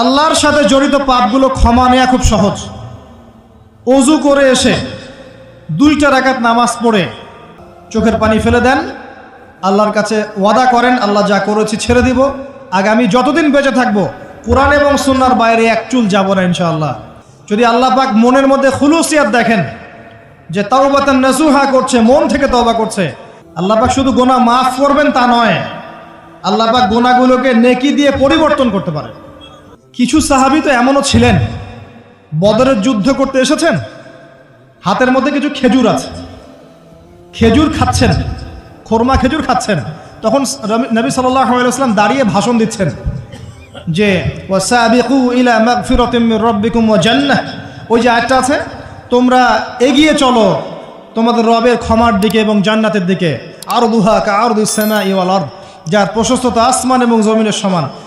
আল্লাহর সাথে জড়িত পাপগুলো ক্ষমা নেওয়া খুব সহজ। অজু করে এসে দুইটা রাকাত নামাজ পড়ে চোখের পানি ফেলে দেন, আল্লাহর কাছে ওয়াদা করেন, আল্লাহ যা করেছি ছেড়ে দিব। আগামী যতদিন বেঁচে থাকব, কোরআন এবং সুন্নার বাইরে এক চুল যাব না ইনশাআল্লাহ। যদি আল্লাহ পাক মনের মধ্যে খুলুসিয়াত দেখেন যে তাওবাতান নাসুহা করছে, মন থেকে তওবা করছে, আল্লাহ পাক শুধু গোনা মাফ করবেন তা নয়, আল্লাহ পাক গোনাগুলোকে নেকি দিয়ে পরিবর্তন করতে পারে কিছু সাহাবি তো এমনও ছিলেন। বদরের যুদ্ধ করতে এসেছেন। হাতের মধ্যে কিছু খেজুর আছে। খেজুর খাচ্ছেন। খোরমা খেজুর খাচ্ছেন। তখন নবী সাল্লাহ দাঁড়িয়ে ভাষণ দিচ্ছেন যে, ওয়াসাবিকু ইলা ওই যে আয়াতটা আছে, তোমরা এগিয়ে চলো তোমাদের রবের ক্ষমার দিকে এবং জান্নাতের দিকে। আর দুহা কা আর দুসামা ইওয়াল আরদ, যার প্রশস্ততা আসমান এবং জমিনের সমান।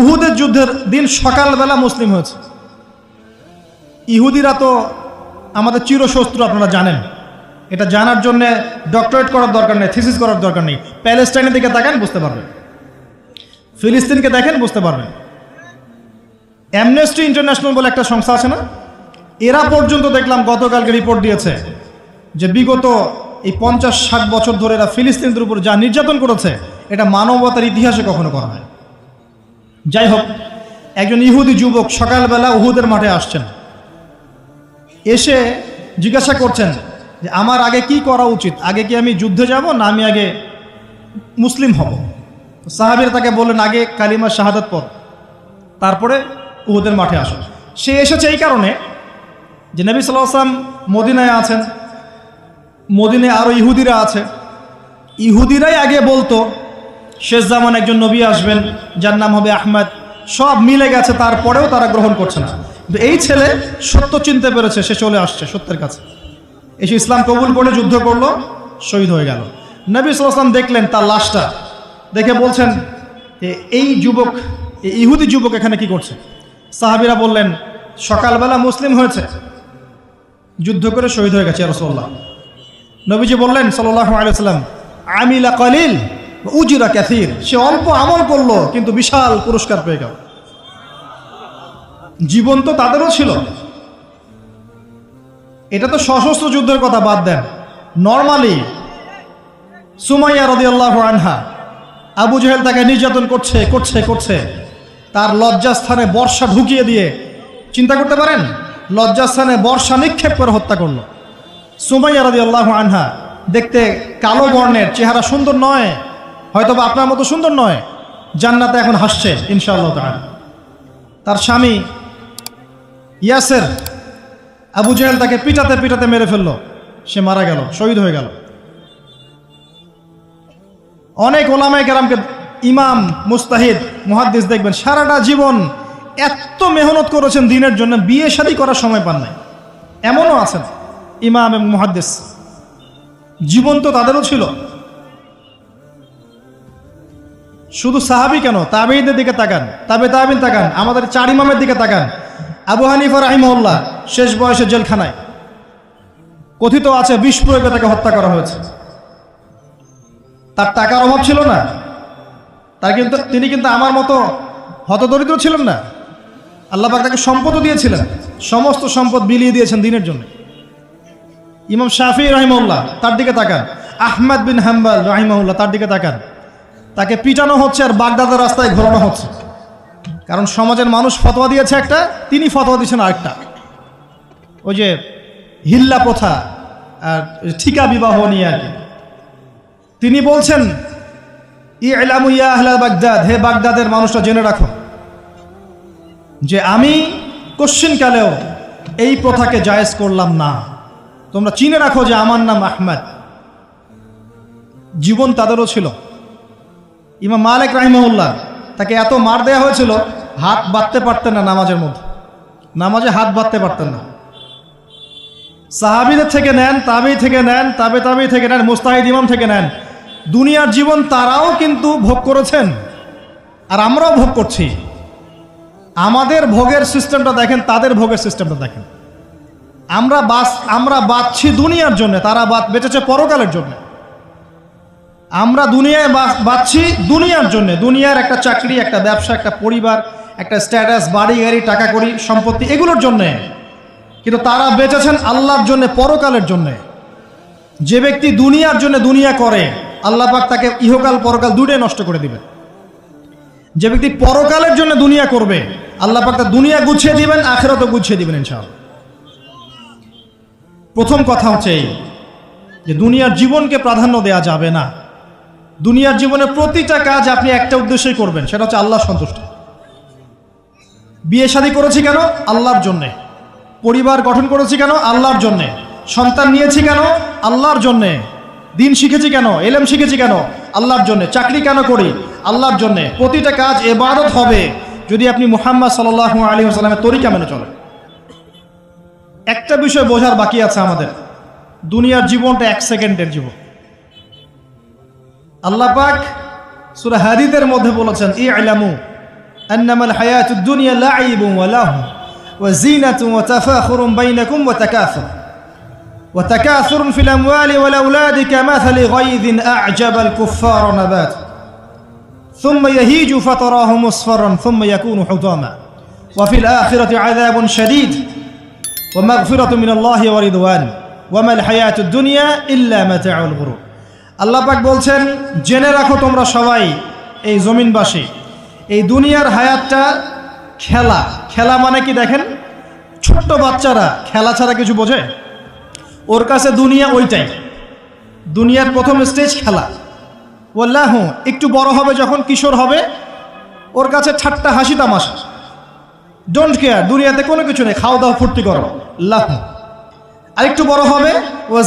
উহুদের যুদ্ধের দিন সকালবেলা মুসলিম হয়েছে। ইহুদিরা তো আমাদের চিরশত্রু, আপনারা জানেন। এটা জানার জন্যে ডক্টরেট করার দরকার নেই, থিসিস করার দরকার নেই। প্যালেস্টাইনের দিকে তাকান, বুঝতে পারবেন। ফিলিস্তিনকে দেখেন, বুঝতে পারবেন। অ্যামনেস্টি ইন্টারন্যাশনাল বলে একটা সংস্থা আছে না? এরা পর্যন্ত দেখলাম গতকালকে রিপোর্ট দিয়েছে যে বিগত এই পঞ্চাশ ষাট বছর ধরে এরা ফিলিস্তিনদের উপর যা নির্যাতন করেছে, এটা মানবতার ইতিহাসে কখনো করা হয় যাই হোক একজন ইহুদি যুবক সকালবেলা উহুদের মাঠে আসছেন। এসে জিজ্ঞাসা করছেন যে, আমার আগে কি করা উচিত? আগে কি আমি যুদ্ধে যাব না আমি আগে মুসলিম হব? সাহাবির তাকে বললেন, আগে কালিমা শাহাদাত পর তারপরে উহুদের মাঠে আসো। সে এসেছে এই কারণে যে, নবী সাল্লাহ আসলাম মদিনায় আছেন। মদিনায় আরও ইহুদিরা আছে। ইহুদিরাই আগে বলতো শেষ জামান একজন নবী আসবেন, যার নাম হবে আহমেদ। সব মিলে গেছে, তারপরেও তারা গ্রহণ করছে না। কিন্তু এই ছেলে সত্য চিনতে পেরেছে, সে চলে আসছে সত্যের কাছে। এসে ইসলাম কবুল করে যুদ্ধ করল, শহীদ হয়ে গেল। নবী সাল্লাম দেখলেন তার লাশটা, দেখে বলছেন এই যুবক ইহুদি যুবক এখানে কি করছে? সাহাবিরা বললেন, সকালবেলা মুসলিম হয়েছে। যুদ্ধ করে শহীদ হয়ে গেছে রসল্লাহ নবীজি বললেন সাল্লাহ আলাইসাল্লাম আমিলা কলিল। উজিরা ক্যাথির সে অল্প আমল করল, কিন্তু বিশাল পুরস্কার পেয়ে গেল। জীবন তো তাদেরও ছিল। এটা তো সশস্ত্র যুদ্ধের কথা বাদ দেন। নর্মালি সুমাইয়া রদি আল্লাহ আনহা, আবু জহেল তাকে নির্যাতন করছে করছে করছে। তার লজ্জাস্থানে বর্ষা ঢুকিয়ে দিয়ে, চিন্তা করতে পারেন? লজ্জাস্থানে বর্ষা নিক্ষেপ করে হত্যা করল। সুমাইয়া রদি আল্লাহ আনহা দেখতে কালো বর্ণের চেহারা সুন্দর নয়। হয়তো বা আপনার মতো সুন্দর নয়। জান্নাতে এখন হাসছে, ইনশাআল্লাহ তাআলা। তার স্বামী ইয়াসের আবু জাহেল তাকে পিটাতে পিটাতে মেরে ফেলল। সে মারা গেল, শহীদ হয়ে গেল। অনেক ওলামায় কেরামকে ইমাম, মুস্তাহিদ, মুহাদ্দিস দেখবেন, সারাটা জীবন এত মেহনত করেছেন দিনের জন্য, বিয়ে শাদী করার সময় পান নাই। এমনও আছেন ইমাম এবং মুহাদ্দিস। জীবন তো তাদেরও ছিল। শুধু সাহাবি কেন? তাবেইদের দিকে তাকান। তাবে তাবিন তাকান। আমাদের চার ইমামের দিকে তাকান। আবু হানিফা রাহিমহল্লা শেষ বয়সে জেলখানায়। কথিত আছে, বিষ প্রয়োগে তাকে হত্যা করা হয়েছে। তার টাকার অভাব ছিল না। তার কিন্তু, তিনি কিন্তু আমার মতো হতদরিদ্র ছিলেন না। আল্লাহ তাকে সম্পদও দিয়েছিলেন। সমস্ত সম্পদ বিলিয়ে দিয়েছেন দিনের জন্য। ইমাম শাফি রহিমউল্লাহ তার দিকে তাকান। আহমদ বিন হাম্বাল রাহিমউল্লাহ তার দিকে তাকান। তাকে পিটানো হচ্ছে আর বাগদাদের রাস্তায় ঘোরানো হচ্ছে। কারণ সমাজের মানুষ ফতোয়া দিয়েছে একটা, তিনি ফতোয়া দিয়েছেন আরেকটা। ওই যে হিল্লা প্রথা আর ঠিকা বিবাহ নিয়ে আর কি। তিনি বলছেন ই এলামু ইয়া আহলা বাগদাদ, হে বাগদাদের মানুষরা জেনে রাখো যে আমি কোশ্চিনকালেও এই প্রথাকে জায়েজ করলাম না। তোমরা চিনে রাখো যে আমার নাম আহমেদ। জীবন তাদেরও ছিল। ইমাম মালিক রাহিমউল্লাহ তাকে এত মার দেয়া হয়েছিল, হাত বাঁধতে পারতেন না নামাজের মধ্যে। নামাজে হাত বাঁধতে পারতেন না। সাহাবিদের থেকে নেন তাবি থেকে নেন, তাবে তাবি থেকে নেন, মুস্তাহিদ ইমাম থেকে নেন। দুনিয়ার জীবন তারাও কিন্তু ভোগ করেছেন, আর আমরাও ভোগ করছি। আমাদের ভোগের সিস্টেমটা দেখেন, তাদের ভোগের সিস্টেমটা দেখেন। আমরা বাস আমরা বাঁচছি দুনিয়ার জন্য, তারা বাদ বেঁচেছে পরকালের জন্য। আমরা দুনিয়ায় বাঁচ- বাঁচছি দুনিয়ার জন্য। দুনিয়ার একটা চাকরি, একটা ব্যবসা, একটা পরিবার, একটা স্ট্যাটাস বাড়ি, গাড়ি, টাকা করি সম্পত্তি এগুলোর জন্যে। কিন্তু তারা বেঁচেছেন আল্লাহর জন্য, পরকালের জন্য। যে ব্যক্তি দুনিয়ার জন্য দুনিয়া করে, আল্লাহ পাক তাকে ইহকাল, পরকাল দুটোই নষ্ট করে দিবে যে ব্যক্তি পরকালের জন্য দুনিয়া করবে, আল্লাহ পাক তার দুনিয়া গুছিয়ে দিবেন, আখেরাতও গুছিয়ে দিবেন ইনশাআল্লাহ। প্রথম কথা হচ্ছে এই, যে দুনিয়ার জীবনকে প্রাধান্য দেওয়া যাবে না। দুনিয়ার জীবনে প্রতিটা কাজ আপনি একটা উদ্দেশ্যই করবেন, সেটা হচ্ছে আল্লাহ সন্তুষ্ট। বিয়ে শাদী করেছি কেন? আল্লাহর জন্যে। পরিবার গঠন করেছি কেন? আল্লাহর জন্যে। সন্তান নিয়েছি কেন? আল্লাহর জন্যে। দিন শিখেছি কেন? এলেম শিখেছি কেন? আল্লাহর জন্যে। চাকরি কেন করি? আল্লাহর জন্যে। প্রতিটা কাজ এবাদত হবে যদি আপনি মুহাম্মদ সাল্লাহ আলী সাল্লামের তরিকা মেনে চলেন। একটা বিষয় বোঝার বাকি আছে আমাদের। দুনিয়ার জীবনটা এক সেকেন্ডের জীবন। আল্লাহ পাক সূরা হাদিদের মধ্যে বলেছেন ই আলামু আন্নামাল হায়াতুদ দুনিয়া লাইবুন ওয়া লাহু ওয়া জিনাতুন ওয়া তাফাখুরুন বাইনাকুম ওয়া তাকাসুর ওয়া তাকাসুরুন ফিল আমওয়ালি ওয়াল আওলাদি কামাথালি গায়যিন আ'জাবাল কুফফার নাবাত ثم يهيج فتراه مصفرا ثم يكون حطاما وفي الآخرة عذاب شديد ومغفرة من الله ورضوان وما الحياة الدنيا إلا متاع الغرور আল্লাহ পাক বলছেন, জেনে রাখো তোমরা সবাই এই জমিনবাসী। এই দুনিয়ার হায়াতটা খেলা। খেলা মানে কি দেখেন? ছোট্ট বাচ্চারা খেলা ছাড়া কিছু বোঝে? ওর কাছে দুনিয়া ওইটাই। দুনিয়ার প্রথম স্টেজ খেলা। ওল্লাহ একটু বড় হবে যখন কিশোর হবে, ওর কাছে ঠাট্টা, হাসি, তামাশা। ডোন্ট কেয়ার দুনিয়াতে কোনো কিছু নেই। খাওয়া দাওয়া, ফুর্তি করো। লাহ আর একটু বড় হবে ও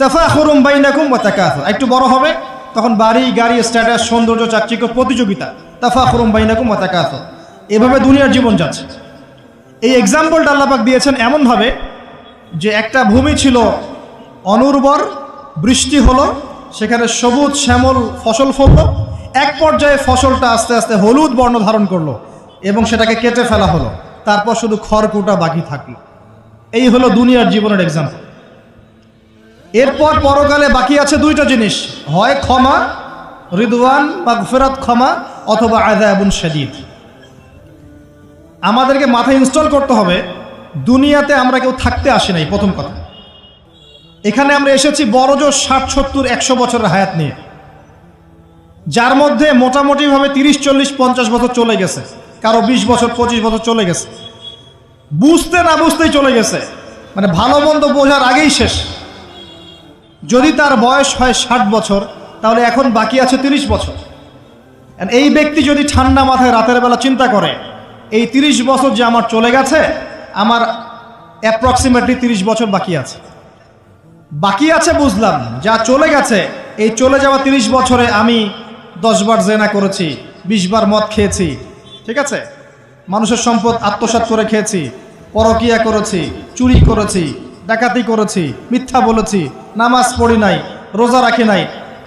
তাফাখুরুম বাইনাকুম ওয়া তাকাসুর। একটু বড় হবে, তখন বাড়ি, গাড়ি, স্ট্যাটাস, সৌন্দর্য, চাকচিক্য প্রতিযোগিতা তাফা তাফাখুরুম বাইনাকুম ওয়া তাকাসুর। এভাবে দুনিয়ার জীবন যাচ্ছে। এই এক্সাম্পলটা আল্লাপাক দিয়েছেন এমনভাবে যে একটা ভূমি ছিল অনুর্বর, বৃষ্টি হলো, সেখানে সবুজ শ্যামল ফসল ফললো, এক পর্যায়ে ফসলটা আস্তে আস্তে হলুদ বর্ণ ধারণ করল এবং সেটাকে কেটে ফেলা হলো। তারপর শুধু খড়কুটা বাকি থাকল। এই হলো দুনিয়ার জীবনের এক্সাম্পল এরপর পরকালে বাকি আছে দুইটা জিনিস। হয় ক্ষমা, রিদওয়ান বা গুফেরাত ক্ষমা অথবা আদায়াবুন শাদীদ। আমাদেরকে মাথায় ইনস্টল করতে হবে, দুনিয়াতে আমরা কেউ থাকতে আসি নাই, প্রথম কথা। এখানে আমরা এসেছি বড় জোর ষাট, সত্তর, একশো বছরের হায়াত নিয়ে। যার মধ্যে মোটামুটিভাবে তিরিশ, চল্লিশ, পঞ্চাশ বছর চলে গেছে। কারও বিশ বছর, পঁচিশ বছর চলে গেছে। বুঝতে না বুঝতেই চলে গেছে। মানে ভালো মন্দ বোঝার আগেই শেষ। যদি তার বয়স হয় ষাট বছর, তাহলে এখন বাকি আছে তিরিশ বছর। এই ব্যক্তি যদি ঠান্ডা মাথায় রাতের বেলা চিন্তা করে, এই তিরিশ বছর যে আমার চলে গেছে, আমার অ্যাপ্রক্সিমেটলি তিরিশ বছর বাকি আছে। বাকি আছে বুঝলাম, যা চলে গেছে, এই চলে যাওয়া তিরিশ বছরে আমি দশবার জেনা করেছি বিশবার মদ খেয়েছি, ঠিক আছে? মানুষের সম্পদ আত্মসাৎ করে খেয়েছি, পরকিয়া করেছি, চুরি করেছি, ডাকাতি করেছি, মিথ্যা বলেছি নামাজ পড়ি নাই, রোজা রাখি নাই।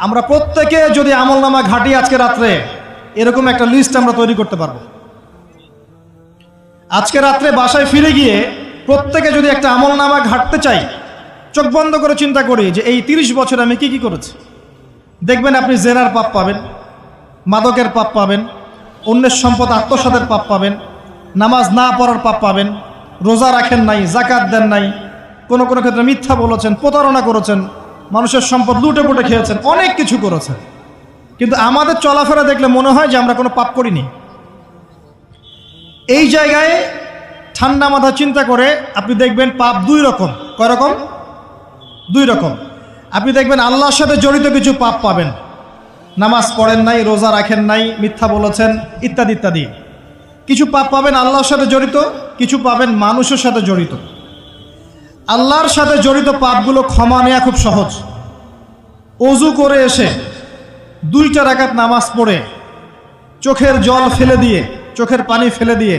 আমরা প্রত্যেকে যদি আমল নামা ঘাটি আজকে রাত্রে, এরকম একটা লিস্ট আমরা তৈরি করতে পারব। আজকে রাত্রে বাসায় ফিরে গিয়ে প্রত্যেকে যদি একটা আমল নামা ঘাটতে চাই, চোখ বন্ধ করে চিন্তা করি যে এই তিরিশ বছর আমি কি কি করেছি। দেখবেন আপনি জেনার পাপ পাবেন, মাদকের পাপ পাবেন, অন্যের সম্পদ আত্মসাতের পাপ পাবেন, নামাজ না পড়ার পাপ পাবেন, রোজা রাখেন নাই জাকাত দেন নাই কোনো কোনো ক্ষেত্রে মিথ্যা বলেছেন, প্রতারণা করেছেন, মানুষের সম্পদ লুটে পুটে খেয়েছেন, অনেক কিছু করেছেন। কিন্তু আমাদের চলাফেরা দেখলে মনে হয় যে আমরা কোনো পাপ করিনি। এই জায়গায় ঠান্ডা মাথা চিন্তা করে আপনি দেখবেন পাপ দুই রকম। কয় রকম? দুই রকম। আপনি দেখবেন আল্লাহর সাথে জড়িত কিছু পাপ পাবেন। নামাজ পড়েন নাই, রোজা রাখেন নাই, মিথ্যা বলেছেন, ইত্যাদি ইত্যাদি। কিছু পাপ পাবেন আল্লাহর সাথে জড়িত, কিছু পাবেন মানুষের সাথে জড়িত। আল্লাহর সাথে জড়িত পাপগুলো ক্ষমা নেওয়া খুব সহজ। অজু করে এসে দুইটা রাকাত নামাজ পড়ে, চোখের জল ফেলে দিয়ে, চোখের পানি ফেলে দিয়ে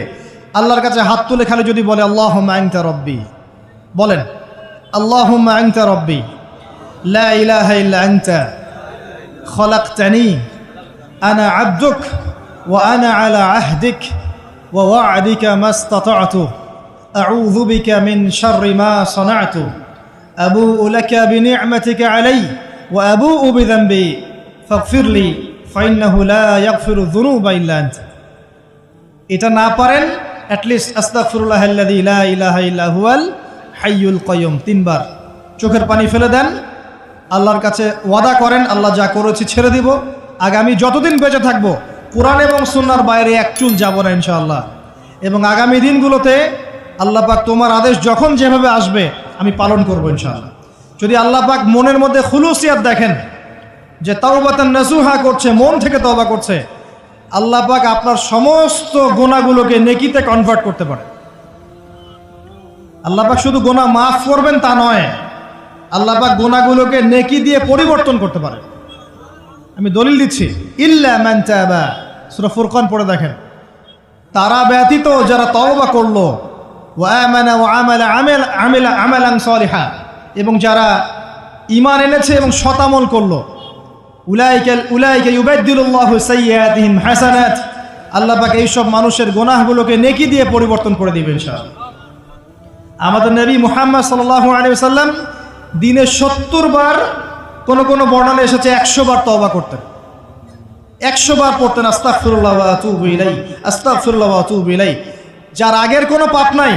আল্লাহর কাছে হাত তুলে খালি যদি বলে আল্লাহ আংতা রব্বি। বলেন আল্লাহ আংতা রব্বি। লা ইলাহা ইল্লা আংতা খলাকতানি। আনা আব্দুক ওয়া আনা আলা আহদিক ওয়া ওয়া'দিকা মাস্তাতা'তু। বিকা মিন শাররি মা সানা'তু আবুউ লাকা বিনি'মাতিকা আলাই ওয়া আবুউ বিযানবি ফাগফির লি ফাইন্নাহু লা ইয়াগফিরু যুনুবা ইল্লা আনতা এটা না পারেন অ্যাটলিস্ট আস্তাগফিরুল্লাহ আল্লাযী লা ইলাহা ইল্লা হুয়াল হাইয়ুল কাইয়ুম, তিনবার। চোখের পানি ফেলে দেন, আল্লাহর কাছে ওয়াদা করেন, আল্লাহ যা করেছি ছেড়ে দিব। আগামী যতদিন বেঁচে থাকব, কোরআন এবং সুন্নার বাইরে এক চুল যাব না ইনশাআল্লাহ। এবং আগামী দিনগুলোতে আল্লাহ পাক তোমার আদেশ যখন যেভাবে আসবে, আমি পালন করব ইনশাআল্লাহ। যদি আল্লাহ পাক মনের মধ্যে খুলুসিয়াত দেখেন, যে তাওবাতান নাসুহা করছে, মন থেকে তওবা করছে, আল্লাহ পাক আপনার সমস্ত গোনাগুলোকে নেকিতে কনভার্ট করতে পারে। আল্লাহ পাক শুধু গোনা মাফ করবেন তা নয়, আল্লাহ পাক গোনাগুলোকে নেকি দিয়ে পরিবর্তন করতে পারে। আমি দলিল দিচ্ছি, ইল্লা মান তাবা। সূরা ফুরকান পড়ে দেখেন। তারা ব্যতীত যারা তওবা করল আমালা আমেল এবং যারা ইমান এনেছে এবং শতামল করল, উলাইকাল, উলাইকা ইউবাদদিলুল্লাহু সাইয়্যাতিহিম হাসানাত। আল্লাহ এইসব মানুষের গুনাহগুলোকে নেকি দিয়ে পরিবর্তন করে দিবেন আমাদের নবী মুহাম্মদ সাল্লাল্লাহু আলাইহি সাল্লাম দিনে সত্তর বার কোন কোন বর্ণনা এসেছে একশো বার তওবা করতেন। একশো বার পড়তেন ওয়া আতুবু যার আগের কোনো পাপ নাই,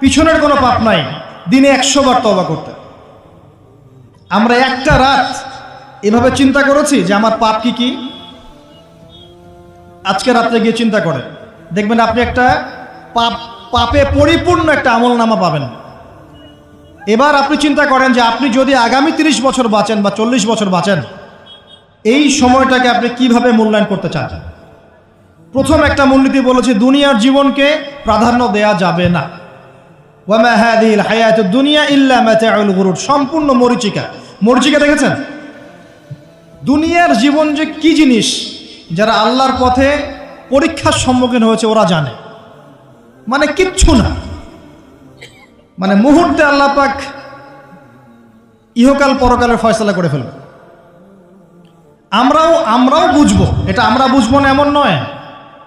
পিছনের কোনো পাপ নাই, দিনে একশো বার তওবা করতে। আমরা একটা রাত এভাবে চিন্তা করেছি যে আমার পাপ কি কি? আজকে রাত্রে গিয়ে চিন্তা করেন। দেখবেন আপনি একটা পাপ, পাপে পরিপূর্ণ একটা আমল নামা পাবেন। এবার আপনি চিন্তা করেন যে আপনি যদি আগামী তিরিশ বছর বাঁচেন বা চল্লিশ বছর বাঁচেন, এই সময়টাকে আপনি কীভাবে মূল্যায়ন করতে চান? প্রথম একটা মূলনীতি বলেছে, দুনিয়ার জীবনকে প্রাধান্য দেয়া যাবে না। ওয়ামা হাদিল হায়াত দুনিয়া ইল্লা মাতাউল গুরুর। সম্পূর্ণ মরিচিকা। মরিচিকা দেখেছেন? দুনিয়ার জীবন যে কি জিনিস, যারা আল্লাহর পথে পরীক্ষার সম্মুখীন হয়েছে, ওরা জানে। মানে কিচ্ছু না। মানে মুহূর্তে আল্লাহ পাক ইহকাল পরকালের ফয়সলা করে ফেলবে। আমরাও আমরাও বুঝব। এটা আমরা বুঝব না, এমন নয়।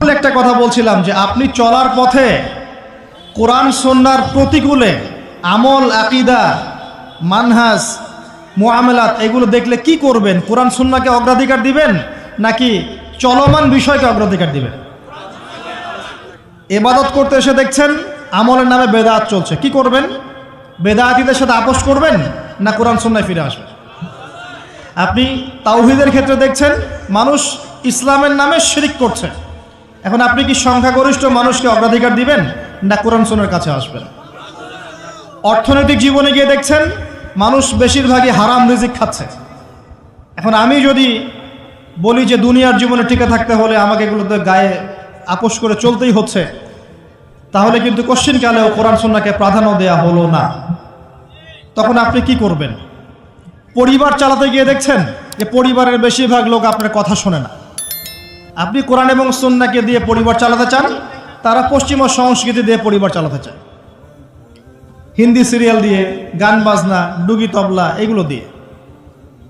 একটা কথা বলছিলাম যে আপনি চলার পথে কোরআন সন্ন্যার প্রতিকূলে আমল, আকিদা মানহাস মোয়ামেলাত এগুলো দেখলে কি করবেন? কোরআন সুন্নাকে অগ্রাধিকার দিবেন নাকি চলমান বিষয়কে অগ্রাধিকার দিবেন? এবাদত করতে এসে দেখছেন আমলের নামে বেদাত চলছে। কি করবেন? বেদাতিদের সাথে আপোষ করবেন না কোরআন সুন্নায় ফিরে আসবেন? আপনি তাওহিদের ক্ষেত্রে দেখছেন মানুষ ইসলামের নামে শিরিক করছে। এখন আপনি কি সংখ্যাগরিষ্ঠ মানুষকে অগ্রাধিকার দিবেন? না, কোরআন সুন্নার কাছে আসবেন অর্থনৈতিক জীবনে গিয়ে দেখছেন, মানুষ বেশিরভাগই হারাম রিজিক খাচ্ছে। এখন আমি যদি বলি যে দুনিয়ার জীবনে টিকে থাকতে হলে আমাকে এগুলোতে গায়ে আপোষ করে চলতেই হচ্ছে, তাহলে কিন্তু কোশ্চিন কালেও কোরআন সন্নাকে প্রাধান্য দেয়া হলো না। তখন আপনি কি করবেন? পরিবার চালাতে গিয়ে দেখছেন যে পরিবারের বেশিরভাগ লোক আপনার কথা শোনে না। আপনি কোরআন এবং সন্নাকে দিয়ে পরিবার চালাতে চান, তারা পশ্চিমা সংস্কৃতি দিয়ে পরিবার চালাতে চায়। হিন্দি সিরিয়াল দিয়ে, গান বাজনা, ডুগি তবলা, এগুলো দিয়ে।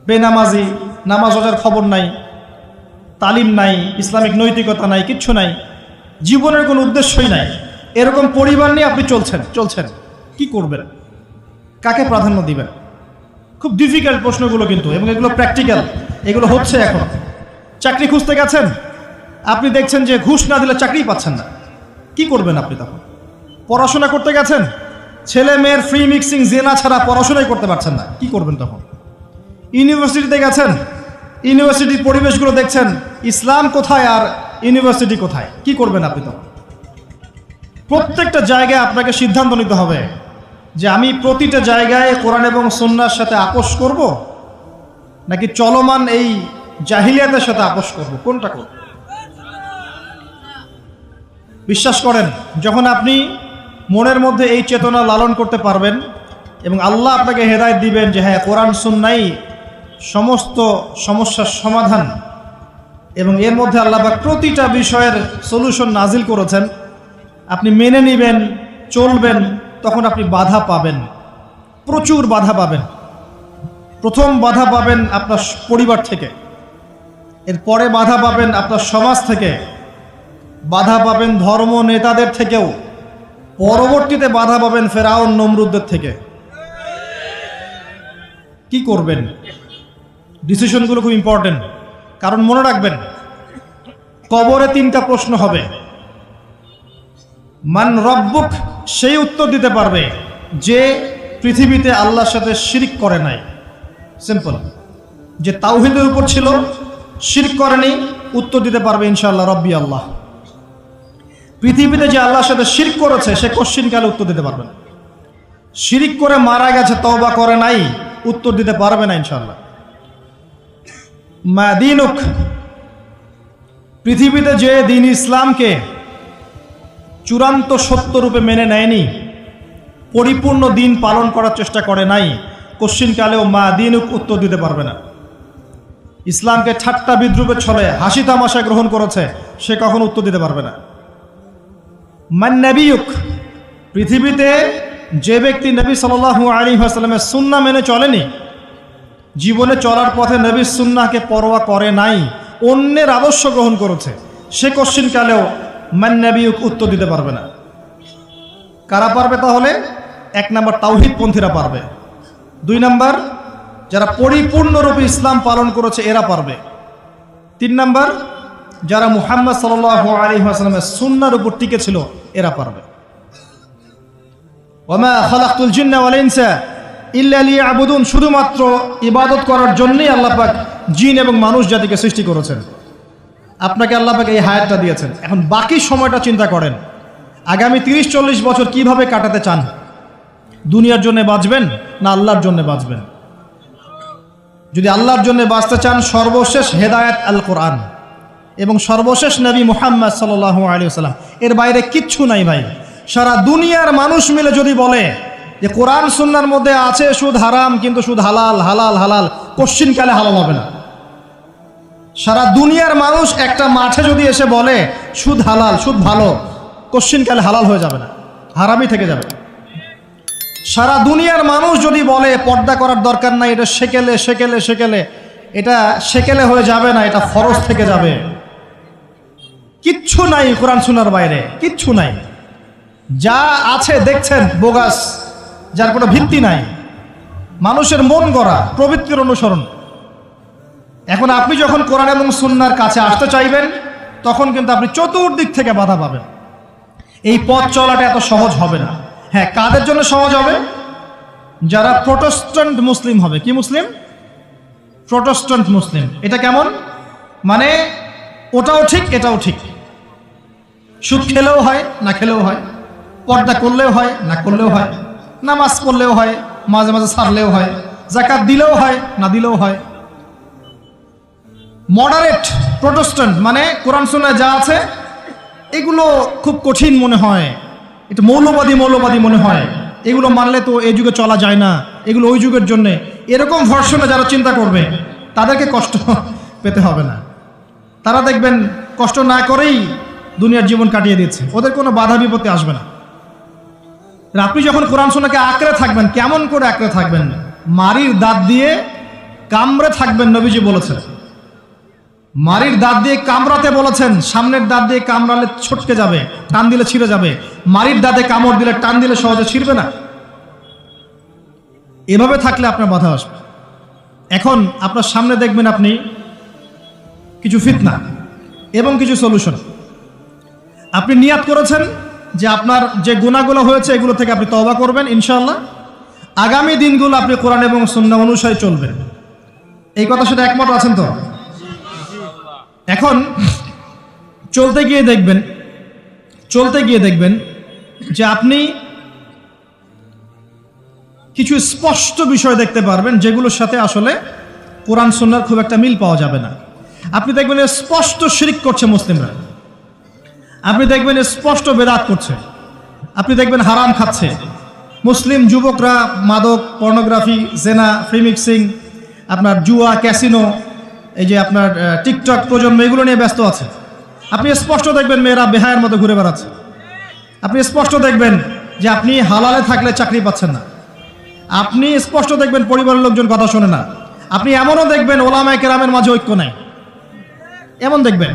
বেনামাজি, নামাজ রোজার খবর নাই, তালিম নাই, ইসলামিক নৈতিকতা নাই, কিচ্ছু নাই, জীবনের কোনো উদ্দেশ্যই নাই। এরকম পরিবার নিয়ে আপনি চলছেন চলছেন, কি করবেন? কাকে প্রাধান্য দিবেন? খুব ডিফিকাল্ট প্রশ্নগুলো কিন্তু, এবং এগুলো প্র্যাকটিক্যাল এগুলো হচ্ছে এখন। চাকরি খুঁজতে গেছেন? আপনি দেখছেন যে ঘুষ না দিলে চাকরি পাচ্ছেন না। কি করবেন আপনি তখন? পড়াশোনা করতে গেছেন? ছেলে মেয়ের ফ্রি মিক্সিং জেনা ছাড়া পড়াশোনাই করতে পারছেন না। কি করবেন তখন? ইউনিভার্সিটিতে গেছেন? ইউনিভার্সিটির পরিবেশগুলো দেখছেন? ইসলাম কোথায় আর ইউনিভার্সিটি কোথায়? কি করবেন আপনি তখন? প্রত্যেকটা জায়গায় আপনাকে সিদ্ধান্ত নিতে হবে যে আমি প্রতিটা জায়গায় কোরআন এবং সন্ন্যার সাথে আপোষ করব নাকি চলমান এই জাহিলিয়াতের সাথে আপোষ করব? কোনটা করব? বিশ্বাস করেন, যখন আপনি মনের মধ্যে এই চেতনা লালন করতে পারবেন এবং আল্লাহ আপনাকে হেদায়ত দিবেন যে হ্যাঁ কোরআন, সুন্নাই সমস্ত সমস্যার সমাধান এবং এর মধ্যে আল্লাহ পাক প্রতিটা বিষয়ের সলিউশন নাজিল করেছেন। আপনি মেনে নেবেন, চলবেন, তখন আপনি বাধা পাবেন। প্রচুর বাধা পাবেন। প্রথম বাধা পাবেন আপনার পরিবার থেকে। এরপরে বাধা পাবেন আপনার সমাজ থেকে। বাধা পাবেন ধর্ম নেতাদের থেকেও। পরবর্তীতে বাধা পাবেন ফেরাউন নমরুদদের থেকে। কি করবেন? ডিসিশনগুলো খুব ইম্পর্টেন্ট কারণ মনে রাখবেন, কবরে তিনটা প্রশ্ন হবে। মান রব্বুক, সেই উত্তর দিতে পারবে যে পৃথিবীতে আল্লাহর সাথে শিরিক করে নাই। সিম্পল যে তাওহিদের উপর ছিল, শিরিক করেনি, উত্তর দিতে পারবে ইনশাআল্লাহ রব্বি আল্লাহ। পৃথিবীতে যে আল্লাহর সাথে শিরিক করেছে, সে কোশ্চিন কালে উত্তর দিতে পারবে না। শিরিক করে মারা গেছে, তওবা করে নাই, উত্তর দিতে পারবে না ইনশাআল্লাহ। মাদিনুক পৃথিবীতে যে দিন ইসলামকে চূড়ান্ত সত্যরূপে মেনে নেয়নি, পরিপূর্ণ দিন পালন করার চেষ্টা করে নাই কোশ্চিনকালেও মা দিনুক উত্তর দিতে পারবে না। ইসলামকে ঠাট্টা বিদ্রুপের ছলে, হাসি তামাশা গ্রহণ করেছে, সে কখনো উত্তর দিতে পারবে না। মান্নাবিয়ুক পৃথিবীতে যে ব্যক্তি নবী সাল আলী আসালামের সুন্না মেনে চলেনি, জীবনে চলার পথে নবী সুন্নাহকে পরোয়া করে নাই, অন্যের আদর্শ গ্রহণ করেছে, সে কোশ্চিন কালেও মান্নাবিয়ুক উত্তর দিতে পারবে না। কারা পারবে তাহলে? এক নম্বর তাওহিদ পন্থীরা পারবে। দুই নম্বর, যারা পরিপূর্ণরূপে ইসলাম পালন করেছে, এরা পারবে। তিন নম্বর যারা মুহাম্মদ সাল আলী আসলামের সুন্নার উপর টিকে ছিল, এরা পারবে। শুধুমাত্র ইবাদত করার জন্যই আল্লাহ পাক জিন এবং মানুষ জাতিকে সৃষ্টি করেছেন। আপনাকে আল্লাহ পাক এই হায়াতটা দিয়েছেন। এখন বাকি সময়টা চিন্তা করেন, আগামী তিরিশ চল্লিশ বছর কীভাবে কাটাতে চান? দুনিয়ার জন্য বাঁচবেন না আল্লাহর জন্য বাঁচবেন? যদি আল্লাহর জন্য বাঁচতে চান, সর্বশেষ হেদায়েত আল কোরআন এবং সর্বশেষ নবী মুহাম্মদ সাল্লাহ আলী সাল্লাম এর বাইরে কিচ্ছু নাই ভাই। সারা দুনিয়ার মানুষ মিলে যদি বলে যে কোরআন সুন্নার মধ্যে আছে সুদ হারাম, কিন্তু সুদ হালাল হালাল হালাল কোশ্চিনকালে হালাল হবে না। সারা দুনিয়ার মানুষ একটা মাঠে যদি এসে বলে সুদ হালাল, সুদ ভালো কোশ্চিনকালে হালাল হয়ে যাবে না, হারামই থেকে যাবে। সারা দুনিয়ার মানুষ যদি বলে পর্দা করার দরকার নাই, এটা সেকেলে সেকেলে সেকেলে, এটা সেকেলে হয়ে যাবে না, এটা ফরজ থেকে যাবে। কিচ্ছু নাই কোরআন শোনার বাইরে, কিচ্ছু নাই। যা আছে দেখছেন, বোগাস, যার কোনো ভিত্তি নাই। মানুষের মন গড়া, প্রবৃত্তির অনুসরণ। এখন আপনি যখন কোরআন এবং সুন্নার কাছে আসতে চাইবেন, তখন কিন্তু আপনি চতুর্দিক থেকে বাধা পাবেন। এই পথ চলাটা এত সহজ হবে না। হ্যাঁ কাদের জন্য সহজ হবে? যারা প্রোটেস্ট্যান্ট মুসলিম হবে। কি মুসলিম? প্রোটেস্ট্যান্ট মুসলিম। এটা কেমন? মানে ওটাও ঠিক, এটাও ঠিক। সুদ খেলেও হয়, না খেলেও হয়। পর্দা করলেও হয়, না করলেও হয়। নামাজ পড়লেও হয়, মাঝে মাঝে সারলেও হয়। জাকাত দিলেও হয়, না দিলেও হয়। মডারেট প্রোটেস্ট্যান্ট মানে কোরআন সুন্নায় যা আছে, এগুলো খুব কঠিন মনে হয়। এটা মৌলবাদী মৌলবাদী মনে হয়। এগুলো মানলে তো এই যুগে চলা যায় না। এগুলো ওই যুগের জন্যে। এরকম ভর্ষণে যারা চিন্তা করবে, তাদেরকে কষ্ট পেতে হবে না। তারা দেখবেন কষ্ট না করেই দুনিয়ার জীবন কাটিয়ে দিচ্ছে। ওদের কোনো বাধা বিপত্তি আসবে না। আপনি যখন কোরআন সোনাকে আঁকড়ে থাকবেন, কেমন করে আঁকড়ে থাকবেন? মারির দাঁত দিয়ে কামড়ে থাকবেন নবীজি বলেছেন। মারির দাঁত দিয়ে কামড়াতে বলেছেন, সামনের দাঁত দিয়ে কামড়ালে ছটকে যাবে, টান দিলে ছিঁড়ে যাবে। মারির দাঁতে কামড় দিলে টান দিলে সহজে ছিঁড়বে না। এভাবে থাকলে আপনার বাধা আসবে। এখন আপনার সামনে দেখবেন আপনি কিছু ফিতনা এবং কিছু সলিউশন আপনি নিয়াত করেছেন যে আপনার যে গুণাগুলো হয়েছে, এগুলো থেকে আপনি তবা করবেন, ইনশাআল্লাহ। আগামী দিনগুলো আপনি কোরআন এবং সন্না অনুসারে চলবেন এই কথা সাথে একমত আছেন তো? এখন চলতে গিয়ে দেখবেন, চলতে গিয়ে দেখবেন যে আপনি কিছু স্পষ্ট বিষয় দেখতে পারবেন যেগুলোর সাথে আসলে কোরআন সন্ন্যার খুব একটা মিল পাওয়া যাবে না। আপনি দেখবেন স্পষ্ট শিরিক করছে মুসলিমরা। আপনি দেখবেন স্পষ্ট বেদাত করছে। আপনি দেখবেন হারাম খাচ্ছে। মুসলিম যুবকরা, মাদক, পর্নোগ্রাফি, জেনা, ফ্রি মিক্সিং, আপনার জুয়া, ক্যাসিনো, এই যে আপনার টিকটক প্রজন্ম, এগুলো নিয়ে ব্যস্ত আছে। আপনি স্পষ্ট দেখবেন মেয়েরা বেহায়ের মতো ঘুরে বেড়াচ্ছে। আপনি স্পষ্ট দেখবেন যে আপনি হালালে থাকলে চাকরি পাচ্ছেন না। আপনি স্পষ্ট দেখবেন পরিবারের লোকজন কথা শোনে না। আপনি এমনও দেখবেন ওলামায় কেরামের মাঝে ঐক্য নাই। এমন দেখবেন।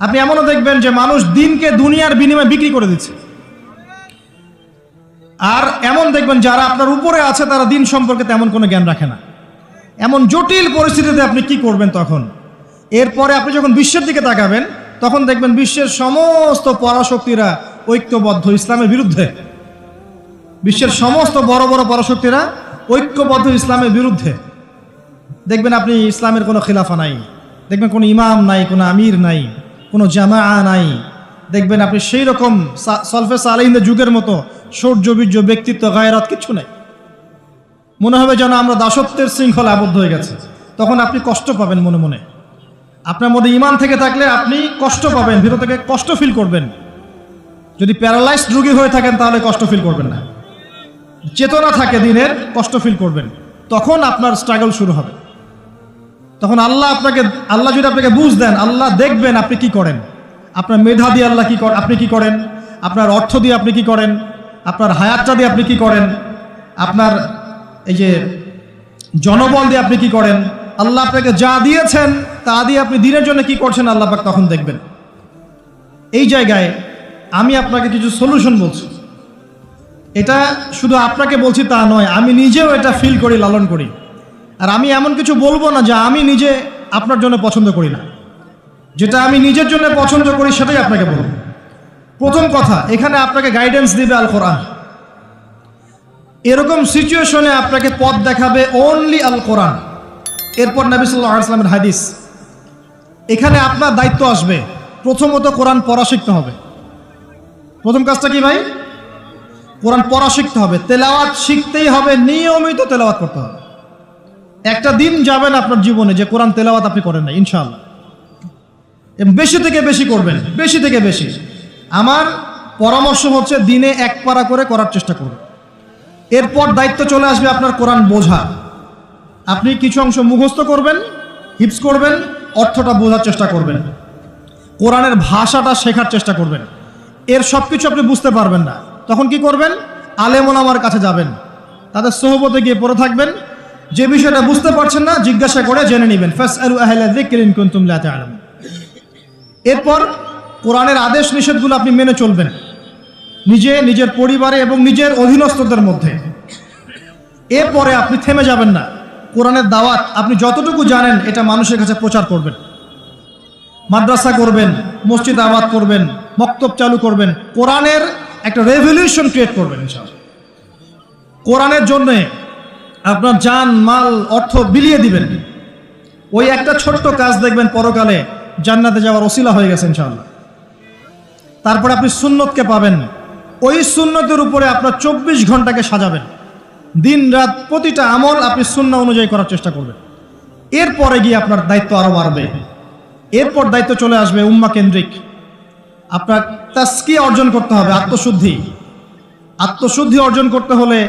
আপনি এমনও দেখবেন যে মানুষ দিনকে দুনিয়ার বিনিময়ে বিক্রি করে দিচ্ছে। আর এমন দেখবেন যারা আপনার উপরে আছে, তারা দিন সম্পর্কে তেমন কোনো জ্ঞান রাখে না। এমন জটিল পরিস্থিতিতে আপনি কি করবেন তখন? এরপরে আপনি যখন বিশ্বের দিকে তাকাবেন, তখন দেখবেন বিশ্বের সমস্ত পরাশক্তিরা ঐক্যবদ্ধ ইসলামের বিরুদ্ধে। বিশ্বের সমস্ত বড় বড় পরাশক্তিরা ঐক্যবদ্ধ ইসলামের বিরুদ্ধে। দেখবেন আপনি ইসলামের কোনো খিলাফা নাই। দেখবেন কোনো ইমাম নাই, কোনো আমির নাই, কোনো জামা নাই। দেখবেন আপনি সেই রকম সলফে সালাইনদের যুগের মতো সৌর্যবীর্য ব্যক্তিত্ব, গায়রাত কিছু নাই। মনে হবে যেন আমরা দাসত্বের শৃঙ্খলা আবদ্ধ হয়ে গেছে। তখন আপনি কষ্ট পাবেন মনে মনে। আপনার মধ্যে ইমান থেকে থাকলে আপনি কষ্ট পাবেন, ভিতর থেকে কষ্ট ফিল করবেন। যদি প্যারালাইজড রোগী হয়ে থাকেন তাহলে কষ্ট ফিল করবেন না। চেতনা থাকে দিনের, কষ্ট ফিল করবেন। তখন আপনার স্ট্রাগল শুরু হবে। তখন আল্লাহ আপনাকে, আল্লাহ যদি আপনাকে বুঝ দেন, আল্লাহ দেখবেন আপনি কি করেন। আপনার মেধা দিয়ে আল্লাহ কি আপনি কি করেন? আপনার অর্থ দিয়ে আপনি কি করেন? আপনার হায়াতটা দিয়ে আপনি কি করেন? আপনার এই যে জনবল দিয়ে আপনি কি করেন? আল্লাহ আপনাকে যা দিয়েছেন, তা দিয়ে আপনি দিনের জন্য কি করছেন, আল্লাহ পাক তখন দেখবেন। এই জায়গায় আমি আপনাকে কিছু সলিউশন বলছি। এটা শুধু আপনাকে বলছি তা নয়, আমি নিজেও এটা ফিল করি, লালন করি। আর আমি এমন কিছু বলব না যে আমি নিজে আপনার জন্য পছন্দ করি না। যেটা আমি নিজের জন্য পছন্দ করি সেটাই আপনাকে বলব। প্রথম কথা, এখানে আপনাকে গাইডেন্স দিবে আল কোরআন এরকম সিচুয়েশনে আপনাকে পথ দেখাবে অনলি আল কোরআন এরপর নবী সাল্লাহ আসলামের হাদিস। এখানে আপনার দায়িত্ব আসবে। প্রথমত কোরআন পড়া শিখতে হবে। প্রথম কাজটা কি ভাই? কোরআন পড়া শিখতে হবে। তেলাওয়াত শিখতেই হবে, নিয়মিত তেলাওয়াত করতে হবে। একটা দিন যাবেন আপনার জীবনে যে কোরআন তেলাওয়াত আপনি করেন না ইনশাআল্লাহ। বেশি থেকে বেশি করবেন, বেশি থেকে বেশি। আমার পরামর্শ হচ্ছে দিনে এক পারা করে করার চেষ্টা করুন। এরপর দায়িত্ব চলে আসবে আপনার কোরআন বোঝা। আপনি কিছু অংশ মুখস্থ করবেন হিপস করবেন, অর্থটা বোঝার চেষ্টা করবেন। কোরআনের ভাষাটা শেখার চেষ্টা করবেন। এর সব কিছু আপনি বুঝতে পারবেন না। তখন কি করবেন? আলেমন আমার কাছে যাবেন। তাদের সহবতে গিয়ে পড়ে থাকবেন। যে বিষয়টা বুঝতে পারছেন না, জিজ্ঞাসা করে জেনে নেবেন। এরপর কোরআনের আদেশ নিষেধগুলো আপনি মেনে চলবেন। নিজে, নিজের পরিবারে এবং নিজের অধীনস্থদের মধ্যে। এরপরে আপনি থেমে যাবেন না। কোরআনের দাওয়াত আপনি যতটুকু জানেন, এটা মানুষের কাছে প্রচার করবেন। মাদ্রাসা করবেন, মসজিদ আবাদ করবেন, মক্তব চালু করবেন। কোরআনের একটা রেভলিউশন ক্রিয়েট করবেন, ইনশাআল্লাহ। কোরআনের জন্যে আপনার জান, মাল, অর্থ বিলিয়ে দিবেন। ওই একটা ছোট্ট কাজ দেখবেন পরকালে জান্নাতে যাওয়ার ওসিলা হয়ে গেছে ইনশাআল্লাহ। তারপরে আপনি সুন্নতকে পাবেন। ওই সুন্নতের উপরে আপনার চব্বিশ ঘন্টাকে সাজাবেন। দিন, রাত প্রতিটা আমল আপনি শূন্য অনুযায়ী করার চেষ্টা করবেন। এরপরে গিয়ে আপনার দায়িত্ব আরও বাড়বে। এরপর দায়িত্ব চলে আসবে উম্মা কেন্দ্রিক। আপনার তাস্কি অর্জন করতে হবে, আত্মশুদ্ধি। আত্মশুদ্ধি অর্জন করতে হলে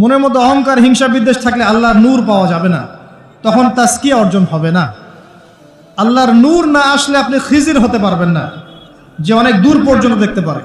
মনের মধ্যে অহংকার, হিংসা, বিদ্বেষ থাকলে আল্লাহর নূর পাওয়া যাবে না। তখন তাস্কি অর্জন হবে না। আল্লাহর নূর না আসলে আপনি খিজির হতে পারবেন না, যে অনেক দূর পর্যন্ত দেখতে পারে।